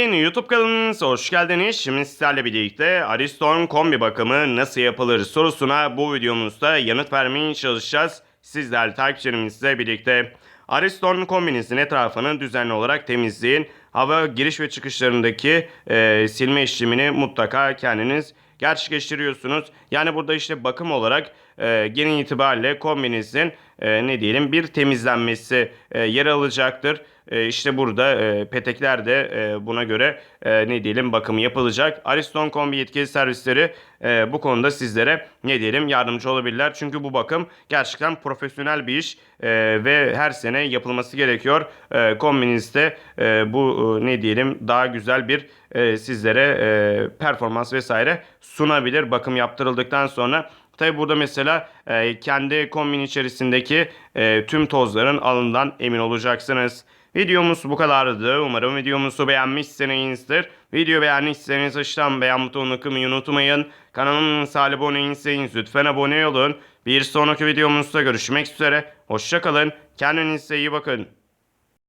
Yeni YouTube kanalınıza hoş geldiniz. Şimdi sizlerle birlikte Ariston kombi bakımı nasıl yapılır sorusuna bu videomuzda yanıt vermeye çalışacağız. Sizler takipçilerimizle birlikte Ariston kombinizin etrafını düzenli olarak temizleyin. Hava giriş ve çıkışlarındaki e, silme işlemini mutlaka kendiniz gerçekleştiriyorsunuz. Yani burada işte bakım olarak e, genel itibariyle kombinizin e, ne diyelim bir temizlenmesi e, yer alacaktır. E, işte burada e, petekler de e, buna göre e, ne diyelim bakımı yapılacak. Ariston Kombi yetkili servisleri e, bu konuda sizlere ne diyelim yardımcı olabilirler. Çünkü bu bakım gerçekten profesyonel bir iş e, ve her sene yapılması gerekiyor. E, kombinizde e, bu e, ne diyelim daha güzel bir e, sizlere e, performans vesaire sunabilir bakım yaptırıldıktan sonra. Tabi burada mesela e, kendi kombin içerisindeki e, tüm tozların alından emin olacaksınız. Videomuz bu kadardı. Umarım videomuzu beğenmişsinizdir. Video beğendiyseniz aşağıdan beğen butonuna kılmayı unutmayın. Kanalımıza abone değilseniz lütfen abone olun. Bir sonraki videomuzda görüşmek üzere. Hoşçakalın. Kendinize iyi bakın.